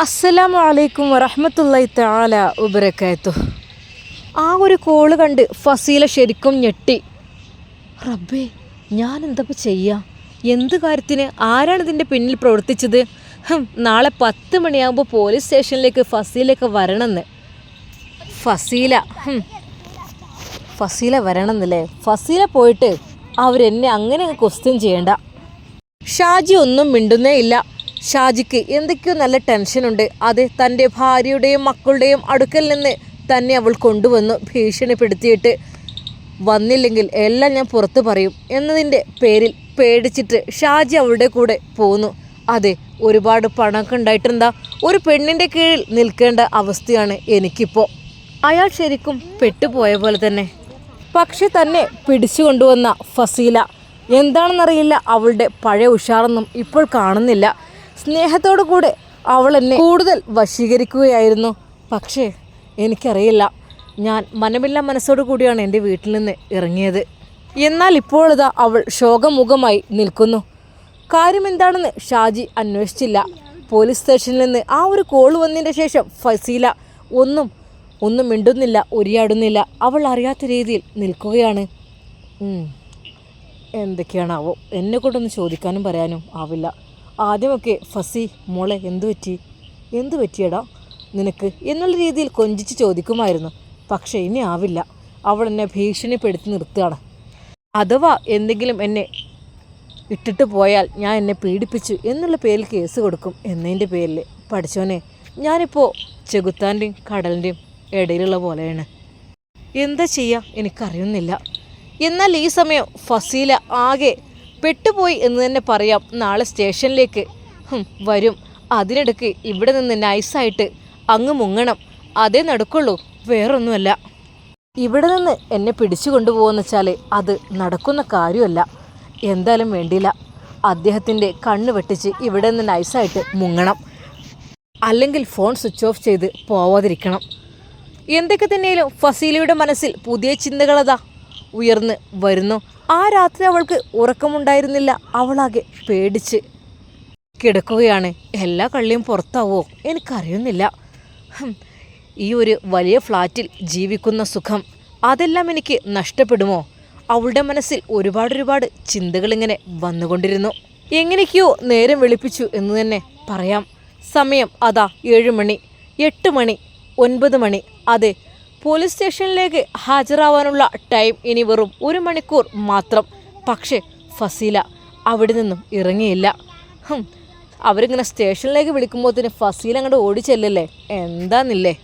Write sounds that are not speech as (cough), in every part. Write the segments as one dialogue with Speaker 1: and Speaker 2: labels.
Speaker 1: അസ്സലാമു അലൈക്കും വറഹമത്തല്ലായി താല ഉബരക്കാത്തു ആ ഒരു കോൾ കണ്ട് ഫസീല ശരിക്കും ഞെട്ടി. റബ്ബേ ഞാൻ എന്തപ്പോൾ ചെയ്യാ? എന്ത് കാര്യത്തിന് ആരാണ് ഇതിന്റെ പിന്നിൽ പ്രവർത്തിച്ചത്? നാളെ പത്ത് മണിയാകുമ്പോൾ പോലീസ് സ്റ്റേഷനിലേക്ക് ഫസീലൊക്കെ വരണമെന്ന്. ഫസീല ഫസീല വരണമെന്നല്ലേ? ഫസീല പോയിട്ട് അവരെന്നെ അങ്ങനെ ക്വസ്റ്റ്യൻ ചെയ്യണ്ട. ഷാജി ഒന്നും മിണ്ടുന്നേ ഇല്ല. ഷാജിക്ക് എന്തൊക്കെയോ നല്ല ടെൻഷനുണ്ട് അത് തന്റെ ഭാര്യയുടെയും മക്കളുടെയും അടുക്കൽ നിന്ന് തന്നെ അവൾ കൊണ്ടുവന്നു ഭീഷണിപ്പെടുത്തിയിട്ട് വന്നില്ലെങ്കിൽ എല്ലാം ഞാൻ പുറത്തു പറയും എന്നതിന്റെ പേരിൽ പേടിച്ചിട്ട് ഷാജി അവളുടെ കൂടെ പോന്നു. അതെ ഒരുപാട് പണമൊക്കെ ഉണ്ടായിട്ടെന്താ? ഒരു പെണ്ണിന്റെ കീഴിൽ നിൽക്കേണ്ട അവസ്ഥയാണ് എനിക്കിപ്പോൾ അയാൾ ശരിക്കും പെട്ടുപോയ പോലെ തന്നെ. പക്ഷെ തന്നെ പിടിച്ചു കൊണ്ടുവന്ന ഫസീല. എന്താണെന്നറിയില്ല അവളുടെ പഴയ ഉഷാറൊന്നും ഇപ്പോൾ കാണുന്നില്ല. സ്നേഹത്തോടു കൂടെ അവൾ എന്നെ കൂടുതൽ വശീകരിക്കുകയായിരുന്നു. പക്ഷേ എനിക്കറിയില്ല. ഞാൻ മനമില്ല മനസ്സോടു കൂടിയാണ് എന്റെ വീട്ടിൽ നിന്ന് ഇറങ്ങിയത്. എന്നാൽ ഇപ്പോഴിതാ അവൾ ശോകമുഖമായി നിൽക്കുന്നു. കാര്യം എന്താണെന്ന് ഷാജി അന്വേഷിച്ചില്ല. പോലീസ് സ്റ്റേഷനിൽ നിന്ന് ആ ഒരു കോൾ വന്നതിന്റെ ശേഷം ഫസീല ഒന്നും ഒന്നും മിണ്ടുന്നില്ല ഉരിയാടുന്നില്ല. അവൾ അറിയാത്ത രീതിയിൽ നിൽക്കുകയാണ്. എന്തൊക്കെയാണാവോ? എന്നെ കൊണ്ടൊന്ന് ചോദിക്കാനും പറയാനും ആവില്ല. ആദ്യമൊക്കെ ഫസി മോളെ എന്തു പറ്റി? എന്തു പറ്റിയടാ നിനക്ക്? എന്നുള്ള രീതിയിൽ കൊഞ്ചിച്ച് ചോദിക്കുമായിരുന്നു. പക്ഷേ ഇനി ആവില്ല. അവൾ എന്നെ ഭീഷണിപ്പെടുത്തി നിർത്തുകയാണ്. അഥവാ എന്തെങ്കിലും എന്നെ ഇട്ടിട്ട് പോയാൽ ഞാൻ എന്നെ പീഡിപ്പിച്ചു എന്നുള്ള പേരിൽ കേസ് കൊടുക്കും എന്നതിന്റെ പേരിൽ പഠിച്ചോനെ ഞാനിപ്പോൾ ചെകുത്താന്റെയും കടലിന്റെയും ഇടയിലുള്ള പോലെയാണ്. എന്താ ചെയ്യുക എനിക്കറിയുന്നില്ല. എന്നാൽ ഈ സമയം ഫസീല ആകെ പെട്ടുപോയി എന്ന് തന്നെ പറയാം. നാളെ സ്റ്റേഷനിലേക്ക്. വരും. അതിനിടയ്ക്ക് ഇവിടെ നിന്ന് നൈസായിട്ട് അങ്ങ് മുങ്ങണം. അതേ നടക്കുള്ളൂ. വേറൊന്നുമല്ല. ഇവിടെ നിന്ന് എന്നെ പിടിച്ചു കൊണ്ടുപോകുന്ന വെച്ചാൽ അത് നടക്കുന്ന കാര്യമല്ല. എന്തായാലും വേണ്ടിയില്ല. അദ്ദേഹത്തിന്റെ കണ്ണ് വെട്ടിച്ച് ഇവിടെ നിന്ന് നൈസായിട്ട് മുങ്ങണം. അല്ലെങ്കിൽ ഫോൺ സ്വിച്ച് ഓഫ് ചെയ്ത് പോവാതിരിക്കണം. എന്തൊക്കെ തന്നെയാലും ഫസീലയുടെ മനസ്സിൽ പുതിയ ചിന്തകളതാ ഉയർന്ന് വരുന്നു. ആ രാത്രി അവൾക്ക് ഉറക്കമുണ്ടായിരുന്നില്ല. അവളാകെ പേടിച്ച് കിടക്കുകയാണ്. എല്ലാ കള്ളിയും പുറത്താവോ? എനിക്കറിയുന്നില്ല. ഈ ഒരു വലിയ ഫ്ലാറ്റിൽ ജീവിക്കുന്ന സുഖം അതെല്ലാം എനിക്ക് നഷ്ടപ്പെടുമോ? അവളുടെ മനസ്സിൽ ഒരുപാട് ഒരുപാട് ചിന്തകളിങ്ങനെ വന്നുകൊണ്ടിരുന്നു. എങ്ങനെയൊക്കെയോ നേരം വെളുപ്പിച്ചു എന്ന് തന്നെ പറയാം. സമയം അതാ ഏഴ് മണി എട്ട് മണി ഒൻപത് മണി. അതെ പോലീസ് സ്റ്റേഷനിലേക്ക് ഹാജരാവാനുള്ള ടൈം ഇനി വെറും ഒരു മണിക്കൂർ മാത്രം. പക്ഷേ ഫസീല അവിടെ നിന്നും ഇറങ്ങിയില്ല. അവരിങ്ങനെ സ്റ്റേഷനിലേക്ക് വിളിക്കുമ്പോൾ വിളിക്കുമ്പോഴത്തേന് ഫസീല അങ്ങോട്ട് ഓടിച്ചെല്ലല്ലേ? എന്താന്നില്ലേ?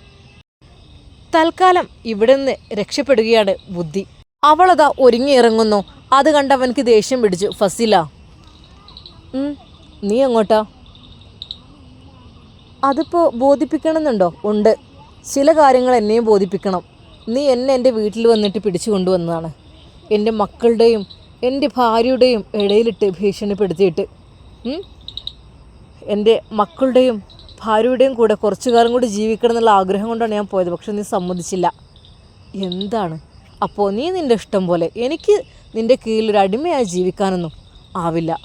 Speaker 1: തൽക്കാലം ഇവിടെ നിന്ന് രക്ഷപ്പെടുകയാണ് ബുദ്ധി. അവളതാ ഒരുങ്ങി ഇറങ്ങുന്നു. അത് കണ്ട് അവനക്ക് ദേഷ്യം പിടിച്ചു. ഫസീല നീ എങ്ങോട്ടാ? അതിപ്പോൾ ബോധിപ്പിക്കണമെന്നുണ്ടോ? ഉണ്ട്. ചില കാര്യങ്ങൾ എന്നെയും ബോധിപ്പിക്കണം. നീ എന്നെ എന്റെ വീട്ടിൽ വന്നിട്ട് പിടിച്ചു കൊണ്ടുവന്നതാണ്. എന്റെ മക്കളുടെയും എന്റെ ഭാര്യയുടെയും ഇടയിലിട്ട് ഭീഷണിപ്പെടുത്തിയിട്ട്? എന്റെ മക്കളുടെയും ഭാര്യയുടെയും കൂടെ കുറച്ചു കാലം കൂടി ജീവിക്കണം എന്നുള്ള ആഗ്രഹം കൊണ്ടാണ് ഞാൻ പോയത്. പക്ഷെ നീ സമ്മതിച്ചില്ല. എന്താണ്? അപ്പോൾ നീ നിന്റെ ഇഷ്ടം പോലെ എനിക്ക് നിന്റെ കീഴിൽ ഒരു അടിമയായി ജീവിക്കാനൊന്നും ആവില്ല.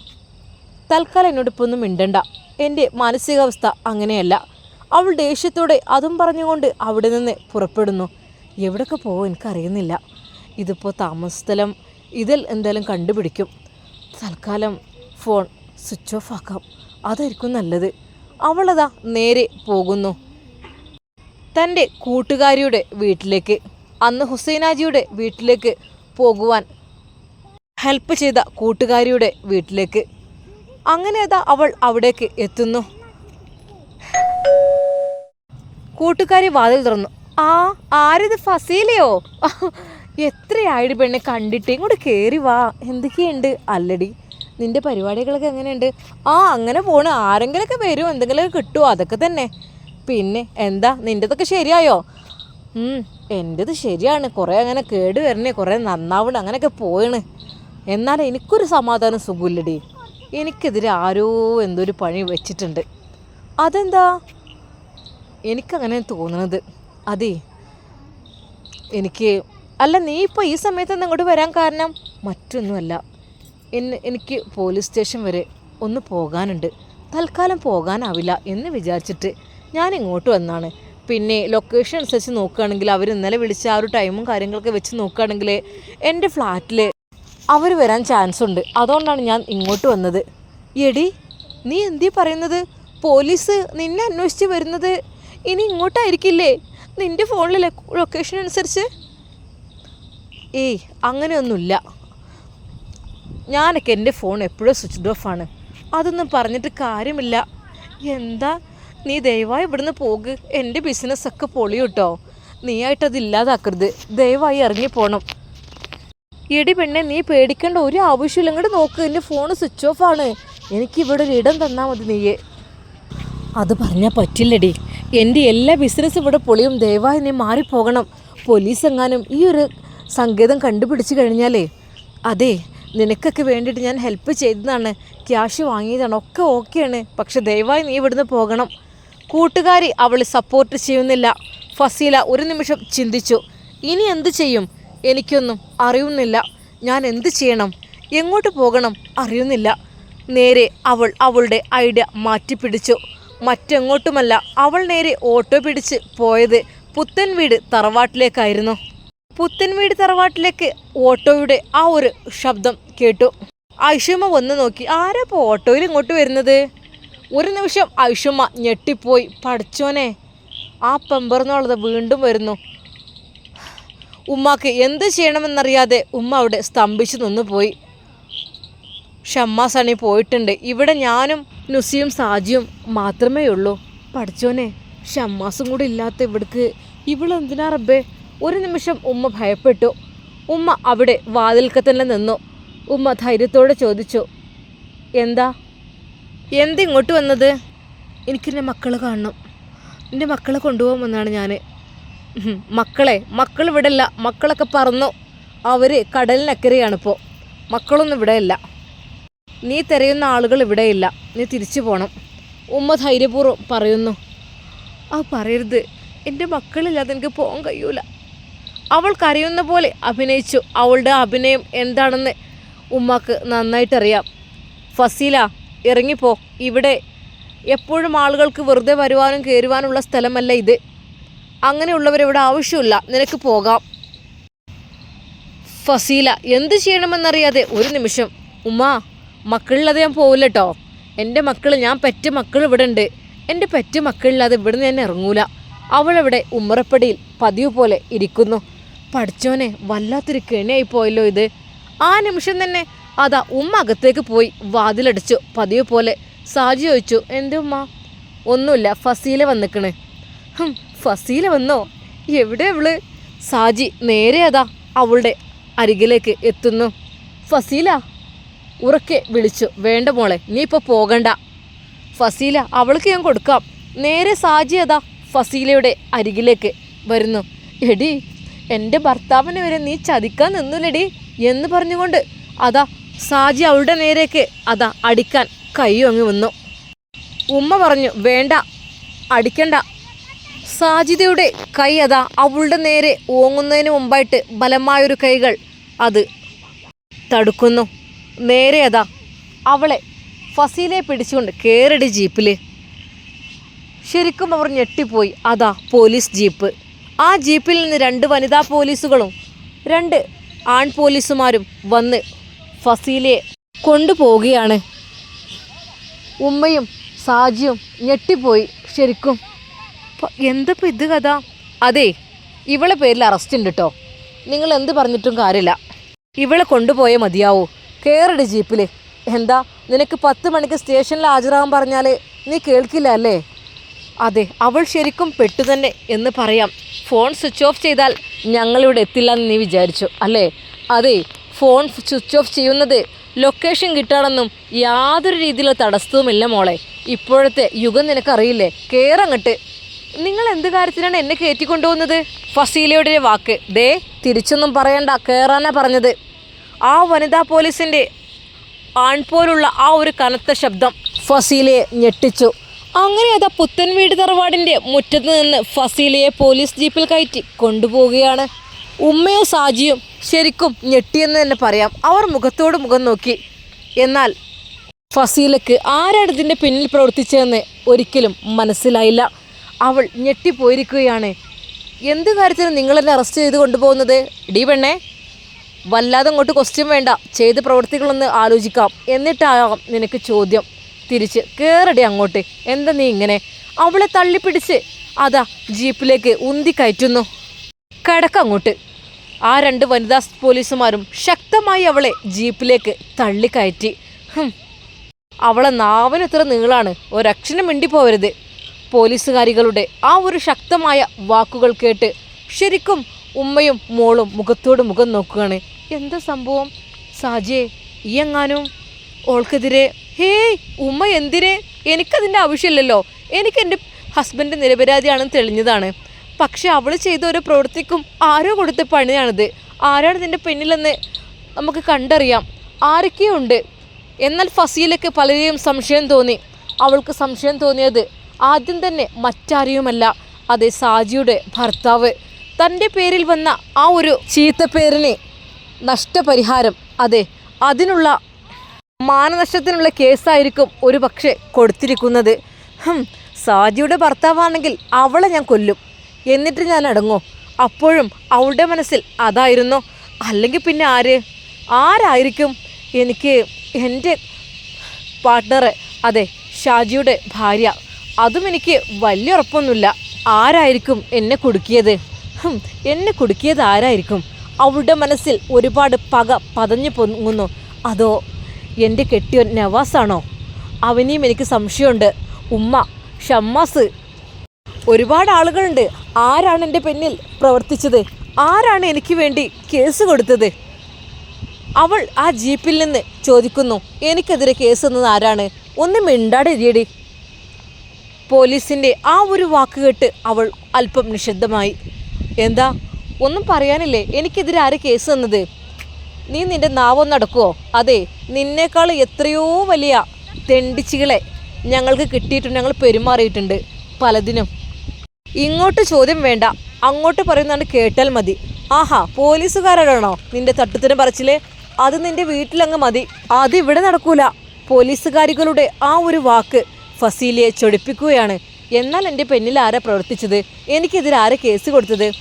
Speaker 1: തൽക്കാലം എന്നോട് ഒന്നും മിണ്ടണ്ട. എന്റെ മാനസികാവസ്ഥ അങ്ങനെയല്ല. അവൾ ദേഷ്യത്തോടെ അതും പറഞ്ഞുകൊണ്ട് അവിടെ നിന്ന് പുറപ്പെടുന്നു. എവിടൊക്കെ പോകും എനിക്കറിയുന്നില്ല. ഇതിപ്പോൾ താമസ സ്ഥലം ഇതിൽ എന്തായാലും കണ്ടുപിടിക്കും. തൽക്കാലം ഫോൺ സ്വിച്ച് ഓഫ് ആക്കാം. അതായിരിക്കും നല്ലത്. അവളതാ നേരെ പോകുന്നു. തന്റെ കൂട്ടുകാരിയുടെ വീട്ടിലേക്ക് അന്ന് ഹുസൈനാജിയുടെ വീട്ടിലേക്ക് പോകുവാൻ ഹെൽപ്പ് ചെയ്ത കൂട്ടുകാരിയുടെ വീട്ടിലേക്ക്. അങ്ങനെ അതാ അവൾ അവിടേക്ക് എത്തുന്നു. കൂട്ടുകാരി വാതിൽ തുറന്നു. ആ ആരിത് ഫസീലയോ? (laughs) എത്രയായിട്ട് പെണ്ണെ കണ്ടിട്ട്? ഇങ്ങോട്ട് കയറി വാ. എന്തൊക്കെയുണ്ട്? അല്ലടി നിന്റെ പരിപാടികളൊക്കെ എങ്ങനെയുണ്ട്? ആ അങ്ങനെ പോണ്. ആരെങ്കിലൊക്കെ വരും. എന്തെങ്കിലുമൊക്കെ കിട്ടുമോ അതൊക്കെ തന്നെ. പിന്നെ എന്താ? നിന്റെതൊക്കെ ശരിയായോ? എന്റെത് ശരിയാണ്. കുറേ അങ്ങനെ കേട് വരണേ. കുറേ നന്നാവണം. അങ്ങനെയൊക്കെ പോയണ് എന്നാൽ എനിക്കൊരു സമാധാനം സുഖമില്ലടി. എനിക്കെതിരെ ആരോ എന്തോ ഒരു പണി വെച്ചിട്ടുണ്ട്. അതെന്താ? എനിക്കങ്ങനെ തോന്നുന്നത് അതേ എനിക്ക് അല്ല നീ ഇപ്പോൾ ഈ സമയത്ത് ഇങ്ങോട്ട് വരാൻ കാരണം മറ്റൊന്നുമല്ല. എന്നെ എനിക്ക് പോലീസ് സ്റ്റേഷൻ വരെ ഒന്ന് പോകാനുണ്ട്. തൽക്കാലം പോകാനാവില്ല എന്ന് വിചാരിച്ചിട്ട് ഞാൻ ഇങ്ങോട്ട് വന്നാണ്. പിന്നെ ലൊക്കേഷൻ അനുസരിച്ച് നോക്കുകയാണെങ്കിൽ അവർ ഇന്നലെ വിളിച്ച ആ ഒരു ടൈമും കാര്യങ്ങളൊക്കെ വെച്ച് നോക്കുകയാണെങ്കിൽ എന്റെ ഫ്ലാറ്റിൽ അവർ വരാൻ ചാൻസ് ഉണ്ട്. അതുകൊണ്ടാണ് ഞാൻ ഇങ്ങോട്ട് വന്നത്. എടി നീ എന്തീ പറയുന്നത്? പോലീസ് നിന്നെ അന്വേഷിച്ച് വരുന്നത് ഇനി ഇങ്ങോട്ടായിരിക്കില്ലേ? നിന്റെ ഫോണിലെ ലൊക്കേഷൻ അനുസരിച്ച്. ഏയ് അങ്ങനെയൊന്നുമില്ല. ഞാനൊക്കെ എന്റെ ഫോൺ എപ്പോഴും സ്വിച്ച് ഓഫ് ആണ്. അതൊന്നും പറഞ്ഞിട്ട് കാര്യമില്ല. എന്താ? നീ ദയവായി ഇവിടുന്ന് പോക് എന്റെ ബിസിനസ്സൊക്കെ പൊളി കേട്ടോ നീ ആയിട്ടത് ഇല്ലാതാക്കരുത്. ദയവായി ഇറങ്ങി പോണം. എടി പെണ്ണെ നീ പേടിക്കേണ്ട ഒരു ആവശ്യമില്ല. ഇങ്ങോട്ട് നോക്ക്. എന്റെ ഫോൺ സ്വിച്ച് ഓഫ് ആണ്. എനിക്ക് ഇവിടെ ഒരു ഇടം തന്നാൽ മതി നീയെ. അത് പറഞ്ഞാൽ പറ്റില്ലടി. എന്റെ എല്ലാ ബിസിനസ്സും ഇവിടെ പൊളിയും. ദയവായി നീ മാറിപ്പോകണം. പോലീസ് എങ്ങാനും ഈ ഒരു സങ്കേതം കണ്ടുപിടിച്ച് കഴിഞ്ഞാലേ. അതെ നിനക്കൊക്കെ വേണ്ടിയിട്ട് ഞാൻ ഹെൽപ്പ് ചെയ്തതാണ്. ക്യാഷ് വാങ്ങിയതാണ്. ഒക്കെ ഓക്കെയാണ്. പക്ഷെ ദയവായി നീ ഇവിടുന്ന് പോകണം. കൂട്ടുകാരി അവൾ സപ്പോർട്ട് ചെയ്യുന്നില്ല. ഫസീല ഒരു നിമിഷം ചിന്തിച്ചു. ഇനി എന്ത് ചെയ്യും? എനിക്കൊന്നും അറിയുന്നില്ല. ഞാൻ എന്ത് ചെയ്യണം? എങ്ങോട്ട് പോകണം? അറിയുന്നില്ല. നേരെ അവൾ അവളുടെ ഐഡിയ മാറ്റിപ്പിടിച്ചു. മറ്റെങ്ങോട്ടുമല്ല അവൾ നേരെ ഓട്ടോ പിടിച്ച് പോയത് പുത്തൻ വീട് തറവാട്ടിലേക്കായിരുന്നു. പുത്തൻ വീട് തറവാട്ടിലേക്ക് ഓട്ടോയുടെ ആ ഒരു ശബ്ദം കേട്ടു. ഐഷമ്മ വന്ന് നോക്കി ആരാ ഇപ്പോൾ ഓട്ടോയിൽ ഇങ്ങോട്ട് വരുന്നത്? ഒരു നിമിഷം ഐഷമ്മ ഞെട്ടിപ്പോയി. പഠിച്ചോനെ ആ പെമ്പറന്നുള്ളത് വീണ്ടും വരുന്നു. ഉമ്മാക്ക് എന്ത് ചെയ്യണമെന്നറിയാതെ ഉമ്മ അവിടെ സ്തംഭിച്ചു നിന്നുപോയി. ഷമ്മാസണി പോയിട്ടുണ്ട്. ഇവിടെ ഞാനും നുസിയും സാജിയും മാത്രമേ ഉള്ളൂ. പഠിച്ചോനെ ഷമ്മാസും കൂടി ഇല്ലാത്ത ഇവിടേക്ക് ഇവളെന്തിനാ റബ്ബേ? ഒരു നിമിഷം ഉമ്മ ഭയപ്പെട്ടു. ഉമ്മ അവിടെ വാതിൽക്ക തന്നെ നിന്നു. ഉമ്മ ധൈര്യത്തോടെ ചോദിച്ചു എന്താ? എന്തിങ്ങോട്ട് വന്നത്? എനിക്കെന്റെ മക്കളെ കാണണം. എന്റെ മക്കളെ കൊണ്ടുപോകുമെന്നാണ് ഞാൻ മക്കളെ? മക്കൾ ഇവിടെ അല്ല മക്കളൊക്കെ പറന്നു. അവർ കടലിനക്കരെയാണിപ്പോൾ മക്കളൊന്നും ഇവിടെ ഇല്ല നീ തിരയുന്ന ആളുകൾ ഇവിടെയില്ല നീ തിരിച്ചു പോകണം ഉമ്മ ധൈര്യപൂർവം പറയുന്നു. ആ പറയരുത്. എന്റെ മക്കളില്ലാതെ എനിക്ക് പോകാൻ കഴിയൂല. അവൾ കരയുന്ന പോലെ അഭിനയിച്ചു. അവളുടെ അഭിനയം എന്താണെന്ന് ഉമ്മാക്ക് നന്നായിട്ടറിയാം. ഫസീല ഇറങ്ങിപ്പോ. ഇവിടെ എപ്പോഴും ആളുകൾക്ക് വെറുതെ വരുവാനും കയറുവാനുള്ള സ്ഥലമല്ല ഇത്. അങ്ങനെയുള്ളവരിവിടെ ആവശ്യമില്ല. നിനക്ക് പോകാം. ഫസീല എന്ത് ചെയ്യണമെന്നറിയാതെ ഒരു നിമിഷം. ഉമ്മ മക്കളില്ലാതെ ഞാൻ പോവില്ല കേട്ടോ എന്റെ മക്കൾ ഞാൻ പെറ്റ മക്കൾ ഇവിടെ ഉണ്ട്. എന്റെ പെറ്റ മക്കളില്ലാതെ നിന്ന് ഞാൻ ഇറങ്ങൂല. അവളവിടെ ഉമ്മറപ്പടിയിൽ പതിവ് പോലെ ഇരിക്കുന്നു. പഠിച്ചോനെ വല്ലാത്തൊരു കെണിയായി പോയല്ലോ ഇത്. ആ നിമിഷം തന്നെ അതാ ഉമ്മ അകത്തേക്ക് പോയി വാതിലടിച്ചു. പതിവ് പോലെ സാജി ചോദിച്ചു എന്റെ ഉമ്മ? ഒന്നുമില്ല ഫസീല വന്നിക്കണ്. ഫസീല വന്നോ? എവിടെ അവൾ? സാജി നേരെ അതാ അവളുടെ അരികിലേക്ക് എത്തുന്നു. ഫസീല ഉറക്കെ വിളിച്ചു വേണ്ട മോളെ നീ ഇപ്പോൾ പോകണ്ട. ഫസീല അവൾക്ക് ഞാൻ കൊടുക്കാം. നേരെ സാജി അതാ ഫസീലയുടെ അരികിലേക്ക് വരുന്നു. എടി എന്റെ ഭർത്താവിനെ വരെ നീ ചതിക്കാൻ നിന്നില്ലടി എന്ന് പറഞ്ഞുകൊണ്ട് അതാ സാജി അവളുടെ നേരേക്ക് അതാ അടിക്കാൻ കയ്യും അങ്ങ് വന്നു. ഉമ്മ പറഞ്ഞു വേണ്ട അടിക്കണ്ട. സാജിതയുടെ കൈ അതാ അവളുടെ നേരെ ഓങ്ങുന്നതിന് മുമ്പായിട്ട് ബലമായൊരു കൈകൾ അത് തടുക്കുന്നു. നേരെ അതാ അവളെ ഫസീലെ പിടിച്ചുകൊണ്ട് കേറടി ജീപ്പിൽ ശരിക്കും അവർ ഞെട്ടിപ്പോയി. അതാ പോലീസ് ജീപ്പ്. ആ ജീപ്പിൽ നിന്ന് രണ്ട് വനിതാ പോലീസുകളും രണ്ട് ആൺ പോലീസുമാരും വന്ന് ഫസീലയെ കൊണ്ടുപോവുകയാണ്. ഉമ്മയും സാജിയും ഞെട്ടിപ്പോയി. ശരിക്കും എന്തപ്പോൾ ഇത് കഥ? അതെ ഇവളെ പേരിൽ അറസ്റ്റ് ഉണ്ട് കേട്ടോ നിങ്ങൾ എന്ത് പറഞ്ഞിട്ടും കാര്യമില്ല. ഇവളെ കൊണ്ടുപോയേ മതിയാവൂ. കയറടി ജീപ്പിൽ എന്താ നിനക്ക് പത്ത് മണിക്ക് സ്റ്റേഷനിൽ ഹാജരാകാൻ പറഞ്ഞാൽ നീ കേൾക്കില്ല അല്ലേ? അതെ അവൾ ശരിക്കും പെട്ടു തന്നെ എന്ന് പറയാം. ഫോൺ സ്വിച്ച് ഓഫ് ചെയ്താൽ ഞങ്ങളിവിടെ എത്തില്ല എന്ന് നീ വിചാരിച്ചു അല്ലേ? അതെ ഫോൺ സ്വിച്ച് ഓഫ് ചെയ്യുന്നത് ലൊക്കേഷൻ കിട്ടാണെന്നും യാതൊരു രീതിയിലുള്ള തടസ്സവുമില്ല മോളെ. ഇപ്പോഴത്തെ യുഗം നിനക്കറിയില്ലേ? കയറങ്ങട്ട് നിങ്ങൾ എന്ത് കാര്യത്തിനാണ് എന്നെ കയറ്റിക്കൊണ്ടുപോകുന്നത്? ഫസീലയുടെ വാക്ക്. ദേ തിരിച്ചൊന്നും പറയണ്ട കയറാനാ പറഞ്ഞത്. ആ വനിതാ പോലീസിന്റെ ആൺപോലുള്ള ആ ഒരു കനത്ത ശബ്ദം ഫസീലയെ ഞെട്ടിച്ചു. അങ്ങനെ അതാ പുത്തൻ വീട് തറവാടിന്റെ മുറ്റത്ത് നിന്ന് ഫസീലയെ പോലീസ് ജീപ്പിൽ കയറ്റി കൊണ്ടുപോവുകയാണ്. ഉമ്മയും സാജിയും ശരിക്കും ഞെട്ടിയെന്ന് തന്നെ പറയാം. അവർ മുഖത്തോട് മുഖം നോക്കി. എന്നാൽ ഫസീലക്ക് ആരാണ് ഇതിന്റെ പിന്നിൽ പ്രവർത്തിച്ചതെന്ന് ഒരിക്കലും മനസ്സിലായില്ല. അവൾ ഞെട്ടിപ്പോയിരിക്കുകയാണ്. എന്ത് കാര്യത്തിന് നിങ്ങളെന്നെ അറസ്റ്റ് ചെയ്ത് കൊണ്ടുപോകുന്നത്? ഡി പെണ്ണേ. വല്ലാതെ അങ്ങോട്ട് ക്വസ്റ്റ്യൻ വേണ്ട. ചെയ്ത പ്രവൃത്തികളൊന്ന് ആലോചിക്കാം. എന്നിട്ടാകാം നിനക്ക് ചോദ്യം. തിരിച്ച് കയറടി അങ്ങോട്ട്. എന്താ നീ ഇങ്ങനെ? അവളെ തള്ളിപ്പിടിച്ച്. അതാ ജീപ്പിലേക്ക് ഉന്തി കയറ്റുന്നു. കടക്കങ്ങോട്ട് ആ രണ്ട് വനിതാ പോലീസുമാരും ശക്തമായി അവളെ ജീപ്പിലേക്ക് തള്ളിക്കയറ്റി. അവളെ നാവിന് ഇത്ര നീളാണ്. ഒരക്ഷരം മിണ്ടിപ്പോവരുത് പോലീസുകാരികളുടെ ആ ഒരു ശക്തമായ വാക്കുകൾ കേട്ട് ശരിക്കും ഉമ്മയും മോളും മുഖത്തോട് മുഖം നോക്കുകയാണ്. എന്താ സംഭവം? സാജിയെ ഈ എങ്ങാനും ഓൾക്കെതിരെ? ഹേയ് ഉമ്മ എന്തിനെ? എനിക്കതിന്റെ ആവശ്യമില്ലല്ലോ. എനിക്ക് എന്റെ ഹസ്ബൻഡ് നിരപരാധിയാണെന്ന് തെളിഞ്ഞതാണ്. പക്ഷെ അവൾ ചെയ്ത ഓരോ പ്രവൃത്തിക്കും ആരോ കൊടുത്ത പണിയാണിത്. ആരാണ് ഇതിന്റെ പിന്നിലെന്ന് നമുക്ക് കണ്ടറിയാം. ആരൊക്കെയുണ്ട് എന്നാൽ ഫസീലൊക്കെ പലരെയും സംശയം തോന്നി. അവൾക്ക് സംശയം തോന്നിയത് ആദ്യം തന്നെ മറ്റാരെയുമല്ല. അതെ സാജിയുടെ ഭർത്താവ്. തന്റെ പേരിൽ വന്ന ആ ഒരു ചീത്തപ്പേരിന് നഷ്ടപരിഹാരം. അതെ അതിനുള്ള മാനനഷ്ടത്തിനുള്ള കേസായിരിക്കും ഒരു പക്ഷേ കൊടുത്തിരിക്കുന്നത്. സാജിയുടെ ഭർത്താവാണെങ്കിൽ അവളെ ഞാൻ കൊല്ലും. എന്നിട്ട് ഞാൻ അടങ്ങോ. അപ്പോഴും അവളുടെ മനസ്സിൽ അതായിരുന്നു. അല്ലെങ്കിൽ പിന്നെ ആര്? ആരായിരിക്കും എനിക്ക് എന്റെ പാർട്ട്ണറെ? അതെ ഷാജിയുടെ ഭാര്യ. അതും എനിക്ക് വലിയ ഉറപ്പൊന്നുമില്ല. ആരായിരിക്കും എന്നെ കുടുക്കിയത്? എന്നെ കുടുക്കിയത് ആരായിരിക്കും? അവളുടെ മനസ്സിൽ ഒരുപാട് പക പതഞ്ഞു പൊങ്ങുന്നു. അതോ എന്റെ കെട്ടിയോൻ നവാസാണോ? അവനെയും എനിക്ക് സംശയമുണ്ട്. ഉമ്മ ഷമ്മാസ്. ഒരുപാട് ആളുകളുണ്ട്. ആരാണ് എന്റെ പിന്നിൽ പ്രവർത്തിച്ചത്? ആരാണ് എനിക്ക് വേണ്ടി കേസ് കൊടുത്തത്? അവൾ ആ ജീപ്പിൽ നിന്ന് ചോദിക്കുന്നു എനിക്കെതിരെ കേസ് എന്നത് ആരാണ്? ഒന്ന് മിണ്ടാടെ ഇരിയടി. പോലീസിന്റെ ആ ഒരു വാക്ക് കേട്ട് അവൾ അല്പം നിശബ്ദമായി. എന്താ? ഒന്നും പറയാനില്ലേ? എനിക്കെതിരെ ആര് കേസ് തന്നത്? നീ നിന്റെ നാവൊന്നടക്കുവോ അതെ നിന്നേക്കാൾ എത്രയോ വലിയ തെണ്ടിച്ചികളെ ഞങ്ങൾക്ക് കിട്ടിയിട്ടുണ്ട് ഞങ്ങൾ പെരുമാറിയിട്ടുണ്ട് പലതിനും. ഇങ്ങോട്ട് ചോദ്യം വേണ്ട. അങ്ങോട്ട് പറയുന്നതാണ് കേട്ടാൽ മതി. ആഹാ പോലീസുകാരാണോ നിന്റെ തട്ടുത്തിന് പറച്ചിൽ? അത് നിന്റെ വീട്ടിലങ്ങ് മതി. അത് ഇവിടെ നടക്കൂല. പോലീസുകാരികളുടെ ആ ഒരു വാക്ക് ഫസീലിയെ ചൊടിപ്പിക്കുകയാണ്. എന്നാൽ എന്റെ പെണ്ണിൽ ആരാ പ്രവർത്തിച്ചത്? എനിക്കെതിരെ ആരെ കേസ് കൊടുത്തത്?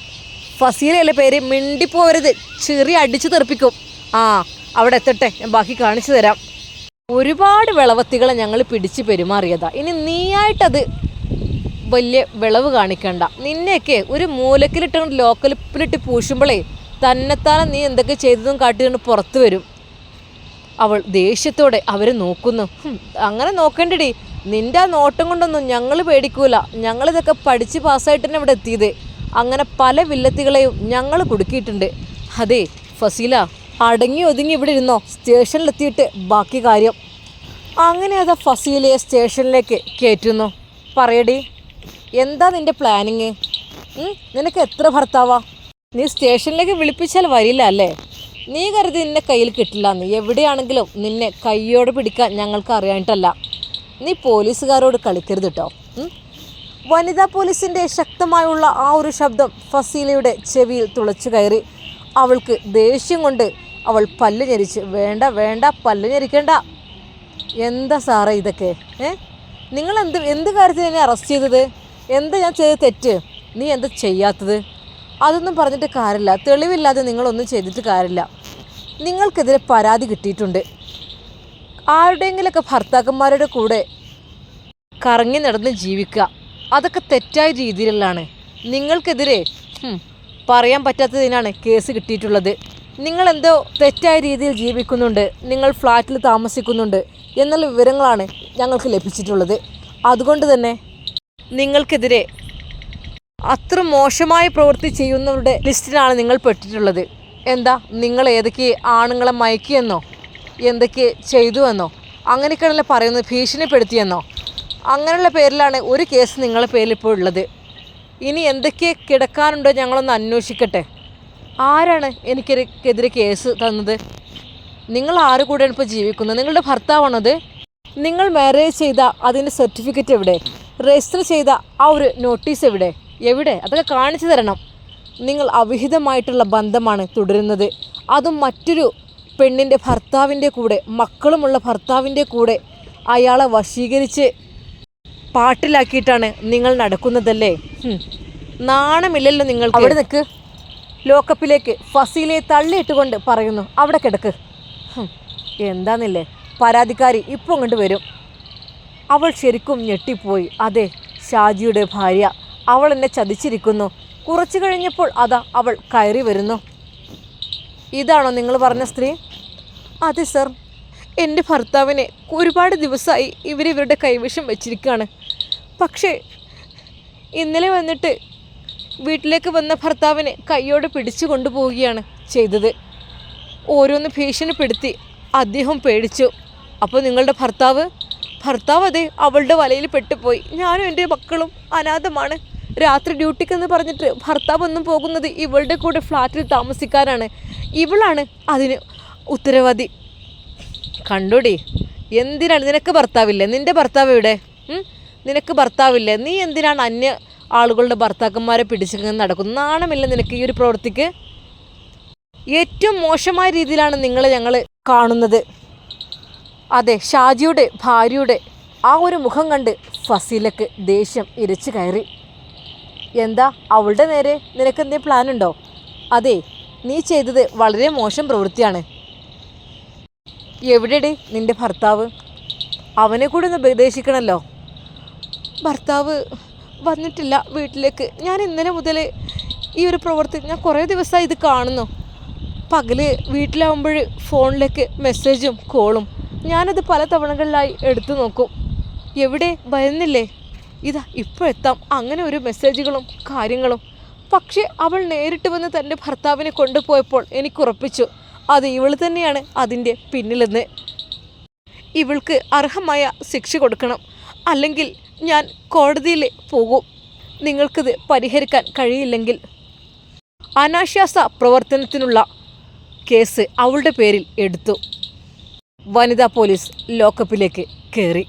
Speaker 1: ഫസീലയല്ലേ പേര്? മിണ്ടിപ്പോവരുത്. ചെറിയ അടിച്ചു തെറിപ്പിക്കും. ആ അവിടെ എത്തട്ടെ. ഞാൻ ബാക്കി കാണിച്ചു തരാം. ഒരുപാട് വിളവത്തികളെ ഞങ്ങൾ പിടിച്ച് പെരുമാറിയതാ. ഇനി നീയായിട്ടത് വലിയ വിളവ് കാണിക്കണ്ട. നിന്നെയൊക്കെ ഒരു മൂലക്കിലിട്ട് ലോക്കലിപ്പിലിട്ട് പൂശുമ്പോഴേ തന്നെത്താനെ നീ എന്തൊക്കെ ചെയ്തതും കാട്ടിക്കൊണ്ട് പുറത്തു വരും. അവൾ ദേഷ്യത്തോടെ അവരെ നോക്കുന്നു. അങ്ങനെ നോക്കണ്ടടി. നിന്റെ ആ നോട്ടം കൊണ്ടൊന്നും ഞങ്ങൾ പേടിക്കൂല. ഞങ്ങളിതൊക്കെ പഠിച്ച് പാസ്സായിട്ട് തന്നെ ഇവിടെ എത്തിയത്. അങ്ങനെ പല വില്ലത്തികളെയും ഞങ്ങൾ കുടുക്കിയിട്ടുണ്ട്. അതെ ഫസീല അടങ്ങി ഒതുങ്ങി ഇവിടെ ഇരുന്നോ? സ്റ്റേഷനിലെത്തിയിട്ട് ബാക്കി കാര്യം. അങ്ങനെ അതാ ഫസീലയെ സ്റ്റേഷനിലേക്ക് കയറ്റുന്നു. പറയടി എന്താ നിന്റെ പ്ലാനിങ്? നിനക്ക് എത്ര ഭർത്താവാ? നീ സ്റ്റേഷനിലേക്ക് വിളിപ്പിച്ചാൽ വരില്ല അല്ലേ? നീ കരുതി നിന്നെ കയ്യിൽ കിട്ടില്ല. നീ എവിടെയാണെങ്കിലും നിന്നെ കയ്യോടെ പിടിക്കാൻ ഞങ്ങൾക്ക് അറിയാനിട്ടല്ല നീ പോലീസുകാരോട് കളിക്കരുത് കേട്ടോ? വനിതാ പോലീസിന്റെ ശക്തമായുള്ള ആ ഒരു ശബ്ദം ഫസീലയുടെ ചെവിയിൽ തുളച്ചു കയറി. അവൾക്ക് ദേഷ്യം കൊണ്ട് അവൾ പല്ല് ഞെരിച്ച് വേണ്ട വേണ്ട പല്ല് ഞെരിക്കണ്ട. എന്താ സാറേ ഇതൊക്കെ? ഏ? നിങ്ങൾ എന്ത് എന്ത് കാര്യത്തിന് എന്നെ അറസ്റ്റ് ചെയ്തത്? എന്താ ഞാൻ ചെയ്ത തെറ്റ്? നീ എന്താ ചെയ്യാത്തത്? അതൊന്നും പറഞ്ഞിട്ട് കാര്യമില്ല. തെളിവില്ലാതെ നിങ്ങളൊന്നും ചെയ്തിട്ട് കാര്യമില്ല. നിങ്ങൾക്കെതിരെ പരാതി കിട്ടിയിട്ടുണ്ട്. ആരുടെയെങ്കിലൊക്കെ ഭർത്താക്കന്മാരുടെ കൂടെ കറങ്ങി നടന്ന് ജീവിക്കുക. അതൊക്കെ തെറ്റായ രീതിയിലുള്ളതാണ്. നിങ്ങൾക്കെതിരെ പറയാൻ പറ്റാത്തതിനാണ് കേസ് കിട്ടിയിട്ടുള്ളത്. നിങ്ങളെന്തോ തെറ്റായ രീതിയിൽ ജീവിക്കുന്നുണ്ട് നിങ്ങൾ ഫ്ലാറ്റിൽ താമസിക്കുന്നുണ്ട് എന്നുള്ള വിവരങ്ങളാണ് ഞങ്ങൾക്ക് ലഭിച്ചിട്ടുള്ളത്. അതുകൊണ്ട് തന്നെ നിങ്ങൾക്കെതിരെ അത്ര മോശമായ പ്രവൃത്തി ചെയ്യുന്നവരുടെ ലിസ്റ്റിലാണ് നിങ്ങൾ പെട്ടിട്ടുള്ളത്. എന്താ നിങ്ങൾ ഏതൊക്കെ ആണുങ്ങളെ മയക്കിയെന്നോ എന്തൊക്കെ ചെയ്തു എന്നോ അങ്ങനെയൊക്കെയാണല്ലോ പറയുന്നത് ഭീഷണിപ്പെടുത്തിയെന്നോ? അങ്ങനെയുള്ള പേരിലാണ് ഒരു കേസ് നിങ്ങളുടെ പേരിൽ ഇപ്പോൾ ഉള്ളത്. ഇനി എന്തൊക്കെ കിടക്കാനുണ്ടോ ഞങ്ങളൊന്ന് അന്വേഷിക്കട്ടെ. ആരാണ് എനിക്കെതിരെ കേസ് തന്നത്? നിങ്ങൾ ആര് കൂടെയാണ് ഇപ്പോൾ ജീവിക്കുന്നത്? നിങ്ങളുടെ ഭർത്താവാണത് നിങ്ങൾ മാരേജ് ചെയ്ത അതിന്റെ സർട്ടിഫിക്കറ്റ് എവിടെ? രജിസ്റ്റർ ചെയ്ത ആ ഒരു നോട്ടീസ് എവിടെ? എവിടെ? അതൊക്കെ കാണിച്ചു തരണം. നിങ്ങൾ അവിഹിതമായിട്ടുള്ള ബന്ധമാണ് തുടരുന്നത്. അതും മറ്റൊരു പെണ്ണിന്റെ ഭർത്താവിന്റെ കൂടെ മക്കളുമുള്ള ഭർത്താവിന്റെ കൂടെ അയാളെ വശീകരിച്ച് പാട്ടിലാക്കിയിട്ടാണ് നിങ്ങൾ നടക്കുന്നതല്ലേ. നാണമില്ലല്ലോ നിങ്ങൾ അവിടെ നിൽക്ക് ലോക്കപ്പിലേക്ക് ഫസീലയെ തള്ളിയിട്ടുകൊണ്ട് പറയുന്നു. അവിടെ കിടക്ക്. എന്താന്നില്ലേ? പരാതിക്കാരി ഇപ്പോൾ കൊണ്ട് വരും. അവൾ ശരിക്കും ഞെട്ടിപ്പോയി. അതെ ഷാജിയുടെ ഭാര്യ. അവൾ എന്നെ ചതിച്ചിരിക്കുന്നു. കുറച്ചു കഴിഞ്ഞപ്പോൾ അതാ അവൾ കയറി വരുന്നു. ഇതാണോ നിങ്ങൾ പറഞ്ഞ സ്ത്രീ? അതെ സർ. എന്റെ ഭർത്താവിനെ ഒരുപാട് ദിവസമായി ഇവരിവരുടെ കൈവശം വെച്ചിരിക്കുകയാണ്. പക്ഷേ ഇന്നലെ വന്നിട്ട് വീട്ടിലേക്ക് വന്ന ഭർത്താവിനെ കൈയോടെ പിടിച്ചു കൊണ്ടുപോവുകയാണ് ചെയ്തത്. ഓരോന്ന് ഭീഷണിപ്പെടുത്തി അദ്ദേഹം പേടിച്ചു. അപ്പോൾ നിങ്ങളുടെ ഭർത്താവ്? ഭർത്താവ് അതെ അവളുടെ വലയിൽ പെട്ടുപോയി. ഞാനും എന്റെ മക്കളും അനാഥമാണ്. രാത്രി ഡ്യൂട്ടിക്കെന്ന് പറഞ്ഞിട്ട് ഭർത്താവ് ഒന്നും പോകുന്നത് ഇവളുടെ കൂടെ ഫ്ലാറ്റിൽ താമസിക്കാനാണ്. ഇവളാണ് അതിന് ഉത്തരവാദി. കണ്ടോടി എന്തിനാണ്? നിനക്ക് ഭർത്താവില്ലേ? നിന്റെ ഭർത്താവ് എവിടെ? ഉം? നിനക്ക് ഭർത്താവില്ലേ? നീ എന്തിനാണ് അന്യ ആളുകളുടെ ഭർത്താക്കന്മാരെ പിടിച്ചിങ്ങനെ നടക്കുന്നത്? നാണമില്ല നിനക്ക് ഈ ഒരു പ്രവൃത്തിക്ക്. ഏറ്റവും മോശമായ രീതിയിലാണ് നിങ്ങളെ ഞങ്ങൾ കാണുന്നത്. അതെ ഷാജിയുടെ ഭാര്യയുടെ ആ ഒരു മുഖം കണ്ട് ഫസീലക്ക് ദേഷ്യം ഇരച്ചു കയറി. എന്താ അവളുടെ നേരെ നിനക്ക് എന്തേ പ്ലാൻ ഉണ്ടോ? അതെ നീ ചെയ്തത് വളരെ മോശം പ്രവൃത്തിയാണ്. എവിടെടി നിന്റെ ഭർത്താവ്? അവനെ കൂടെ ഒന്ന് ഉപദേശിക്കണമല്ലോ ഭർത്താവ് വന്നിട്ടില്ല വീട്ടിലേക്ക്. ഞാൻ ഇന്നലെ മുതൽ ഈ ഒരു പ്രവൃത്തി ഞാൻ കുറേ ദിവസമായി ഇത് കാണുന്നു. പകൽ വീട്ടിലാവുമ്പോൾ ഫോണിലേക്ക് മെസ്സേജും കോളും. ഞാനത് പല തവണകളിലായി എടുത്തു നോക്കും. എവിടെ? വരുന്നില്ലേ? ഇതാ ഇപ്പോൾ എത്താം. അങ്ങനെ ഒരു മെസ്സേജുകളും കാര്യങ്ങളും. പക്ഷേ അവൾ നേരിട്ട് വന്ന് തന്റെ ഭർത്താവിനെ കൊണ്ടുപോയപ്പോൾ എനിക്ക് ഉറപ്പിച്ചു. അത് ഇവൾ തന്നെയാണ് അതിന്റെ പിന്നിലെന്ന്. ഇവൾക്ക് അർഹമായ ശിക്ഷ കൊടുക്കണം. അല്ലെങ്കിൽ ഞാൻ കോടതിയിൽ പോകും. നിങ്ങൾക്കിത് പരിഹരിക്കാൻ കഴിയില്ലെങ്കിൽ അനാശ്വാസ പ്രവർത്തനത്തിനുള്ള കേസ് അവളുടെ പേരിൽ എടുത്തു. വനിതാ പോലീസ് ലോക്കപ്പിലേക്ക് കയറി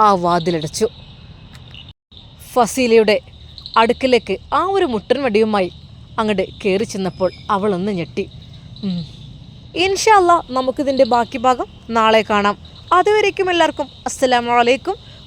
Speaker 1: ആ വാതിലടച്ചു. ഫസീലയുടെ അടുക്കിലേക്ക് ആ ഒരു മുട്ടൻ വടിയുമായി അങ്ങോട്ട് കയറി ചെന്നപ്പോൾ അവളൊന്ന് ഞെട്ടി. ഇൻഷാല്ല നമുക്കിതിന്റെ ബാക്കി ഭാഗം നാളെ കാണാം. അതുവരേക്കും എല്ലാവർക്കും അസ്സലാമലൈക്കും